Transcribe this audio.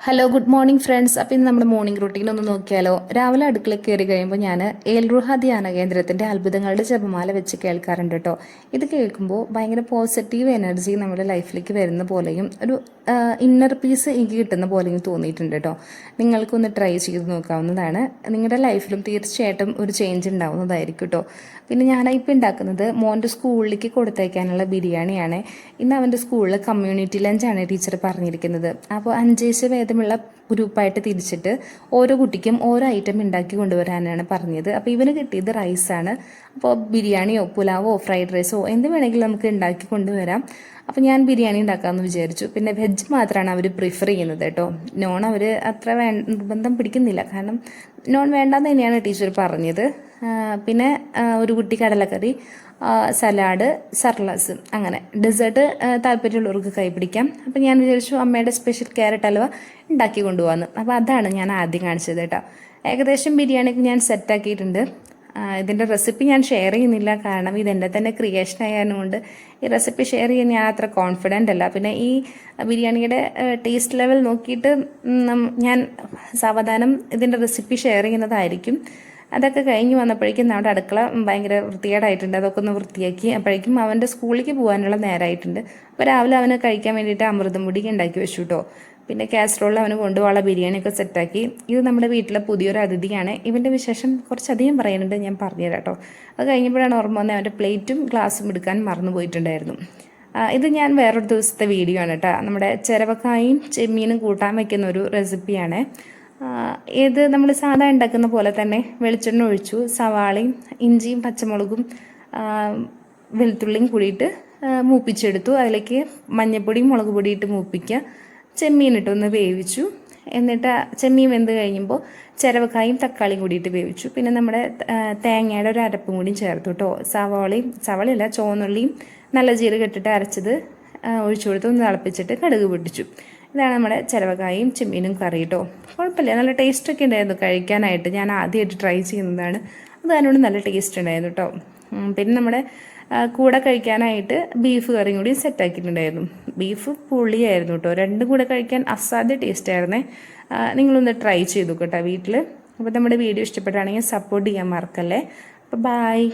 Hello good morning friends അപ്പം ഇന്ന് നമ്മുടെ മോർണിംഗ് റൂട്ടീൻ ഒന്ന് നോക്കിയാലോ? രാവിലെ അടുക്കള കയറി കഴിയുമ്പോൾ ഞാൻ ഏൽഗൃഹ ധ്യാന കേന്ദ്രത്തിന്റെ അത്ഭുതങ്ങളുടെ ജപമാല വെച്ച് കേൾക്കാറുണ്ട് കേട്ടോ ഇത് കേൾക്കുമ്പോൾ ഭയങ്കര പോസിറ്റീവ് എനർജി നമ്മുടെ ലൈഫിലേക്ക് വരുന്ന പോലെയും ഒരു ഇന്നർ പീസ് എനിക്ക് കിട്ടുന്ന പോലെയും തോന്നിയിട്ടുണ്ട് കേട്ടോ നിങ്ങൾക്കൊന്ന് ട്രൈ ചെയ്ത് നോക്കാവുന്നതാണ്. നിങ്ങളുടെ ലൈഫിലും തീർച്ചയായിട്ടും ഒരു ചേഞ്ച് ഉണ്ടാവുന്നതായിരിക്കും കേട്ടോ പിന്നെ ഞാൻ ഇപ്പോൾ ഉണ്ടാക്കുന്നത് മോന്റെ സ്കൂളിലേക്ക് കൊടുത്തയക്കാനുള്ള ബിരിയാണിയാണ്. ഇന്ന് അവന്റെ സ്കൂളിൽ കമ്മ്യൂണിറ്റി ലഞ്ചാണ് ടീച്ചർ പറഞ്ഞിരിക്കുന്നത്. അപ്പോൾ അഞ്ചേശ് ഭേദമുള്ള ഗ്രൂപ്പായിട്ട് തിരിച്ചിട്ട് ഓരോ കുട്ടിക്കും ഓരോ ഐറ്റം ഉണ്ടാക്കി കൊണ്ടുവരാനാണ് പറഞ്ഞത്. അപ്പോൾ ഇവന് കിട്ടിയത് റൈസാണ് അപ്പോൾ ബിരിയാണിയോ പുലാവോ ഫ്രൈഡ് റൈസോ എന്ത് വേണമെങ്കിലും നമുക്ക് ഉണ്ടാക്കി കൊണ്ടുവരാം. അപ്പോൾ ഞാൻ ബിരിയാണി ഉണ്ടാക്കാമെന്ന് വിചാരിച്ചു. പിന്നെ വെജ് മാത്രമാണ് അവർ പ്രിഫർ ചെയ്യുന്നത് കേട്ടോ. നോൺ അവർ അത്ര വേ നിർബന്ധം പിടിക്കുന്നില്ല. കാരണം നോൺ വേണ്ടാന്ന് തന്നെയാണ് ടീച്ചർ പറഞ്ഞത്. പിന്നെ ഒരു കുട്ടി കടലക്കറി. സലാഡ് സർലാസ് അങ്ങനെ. ഡെസേർട്ട് താല്പര്യമുള്ളവർക്ക് കൈപിടിക്കാം അപ്പോൾ ഞാൻ വിചാരിച്ചു അമ്മയുടെ സ്പെഷ്യൽ ക്യാരറ്റ് ഹൽവ ഉണ്ടാക്കി കൊണ്ടുപോകാമെന്ന് അപ്പോൾ അതാണ് ഞാൻ ആദ്യം കാണിച്ചത് കേട്ടോ. ഏകദേശം ബിരിയാണിക്ക് ഞാൻ സെറ്റാക്കിയിട്ടുണ്ട് ഇതിന്റെ റെസിപ്പി ഞാൻ ഷെയർ ചെയ്യുന്നില്ല. കാരണം ഇതെന്റെ തന്നെ ക്രിയേഷൻ ആയതുകൊണ്ട് ഈ റെസിപ്പി ഷെയർ ചെയ്യാൻ ഞാൻ അത്ര കോൺഫിഡന്റ് അല്ല. പിന്നെ ഈ ബിരിയാണിയുടെ ടേസ്റ്റ് ലെവൽ നോക്കിയിട്ട് ഞാൻ സാവധാനം ഇതിന്റെ റെസിപ്പി ഷെയർ ചെയ്യുന്നതായിരിക്കും. അതൊക്കെ കഴിഞ്ഞ് വന്നപ്പോഴേക്കും നമ്മുടെ അടുക്കള ഭയങ്കര വൃത്തികേടായിട്ടുണ്ട്. അതൊക്കെ ഒന്ന് വൃത്തിയാക്കി അപ്പോഴേക്കും അവന്റെ സ്കൂളിലേക്ക് പോകാനുള്ള നേരമായിട്ടുണ്ട് അപ്പോൾ രാവിലെ അവന് കഴിക്കാൻ വേണ്ടിയിട്ട് അമൃതം പൊടി ഉണ്ടാക്കി വെച്ചു കേട്ടോ പിന്നെ കാസറോളിൽ അവന് കൊണ്ടുപോകാനുള്ള ബിരിയാണിയൊക്കെ സെറ്റാക്കി ഇത് നമ്മുടെ വീട്ടിലെ പുതിയൊരു അതിഥിയാണ്. ഇവന്റെ വിശേഷം കുറച്ചധികം പറയാനുണ്ട് ഞാൻ പറഞ്ഞുതരാം കേട്ടോ അത് കഴിഞ്ഞപ്പോഴാണ് ഓർമ്മ വന്നത് അവന്റെ പ്ലേറ്റും ഗ്ലാസും എടുക്കാൻ മറന്നു പോയിട്ടുണ്ടായിരുന്നു. ഇത് ഞാൻ വേറൊരു ദിവസത്തെ വീഡിയോ ആണ് കേട്ടോ നമ്മുടെ ചിരവക്കായും ചെമ്മീനും കൂട്ടാൻ വയ്ക്കുന്ന ഒരു റെസിപ്പിയാണ് ഇത് നമ്മൾ സാധാ ഉണ്ടാക്കുന്ന പോലെ തന്നെ വെളിച്ചെണ്ണ ഒഴിച്ചു സവാളയും ഇഞ്ചിയും പച്ചമുളകും വെളുത്തുള്ളിയും കൂടിയിട്ട് മൂപ്പിച്ചെടുത്തു. അതിലേക്ക് മഞ്ഞൾപ്പൊടിയും മുളക് പൊടി ഇട്ട് മൂപ്പിക്കുക. ചെമ്മീൻ വേവിച്ചു. എന്നിട്ട് ചെമ്മീൻ വെന്ത് കഴിയുമ്പോൾ ചിരവക്കായും തക്കാളിയും കൂടിയിട്ട് വേവിച്ചു. പിന്നെ നമ്മുടെ തേങ്ങയുടെ ഒരു അരപ്പും കൂടിയും ചേർത്തു കേട്ടോ സവാളയും സവാളയല്ല ചുവന്നുള്ളിയും നല്ല ജീരകം ഇട്ടിട്ട് അരച്ചത് ഒഴിച്ചു കൊടുത്ത് ഒന്ന് തിളപ്പിച്ചിട്ട് കടുക് പൊട്ടിച്ചു. ഇതാണ് നമ്മുടെ ചിലവക്കായും ചെമ്മീനും കറി കേട്ടോ കുഴപ്പമില്ല നല്ല ടേസ്റ്റ് ഒക്കെ ഉണ്ടായിരുന്നു കഴിക്കാനായിട്ട്. ഞാൻ ആദ്യമായിട്ട് ട്രൈ ചെയ്യുന്നതാണ്. അത് അതിനോട് നല്ല ടേസ്റ്റ് ഉണ്ടായിരുന്നു കേട്ടോ പിന്നെ നമ്മുടെ കൂടെ കഴിക്കാനായിട്ട് ബീഫ് കറിയും കൂടി സെറ്റാക്കിയിട്ടുണ്ടായിരുന്നു ബീഫ് പുളിയായിരുന്നു കേട്ടോ രണ്ടും കൂടെ കഴിക്കാൻ അസാധ്യ ടേസ്റ്റ് ആയിരുന്നേ. നിങ്ങളൊന്ന് ട്രൈ ചെയ്തു കേട്ടോ വീട്ടിൽ അപ്പോൾ നമ്മുടെ വീഡിയോ ഇഷ്ടപ്പെട്ടാണെങ്കിൽ സപ്പോർട്ട് ചെയ്യാൻ മറക്കല്ലേ. അപ്പോൾ ബായ്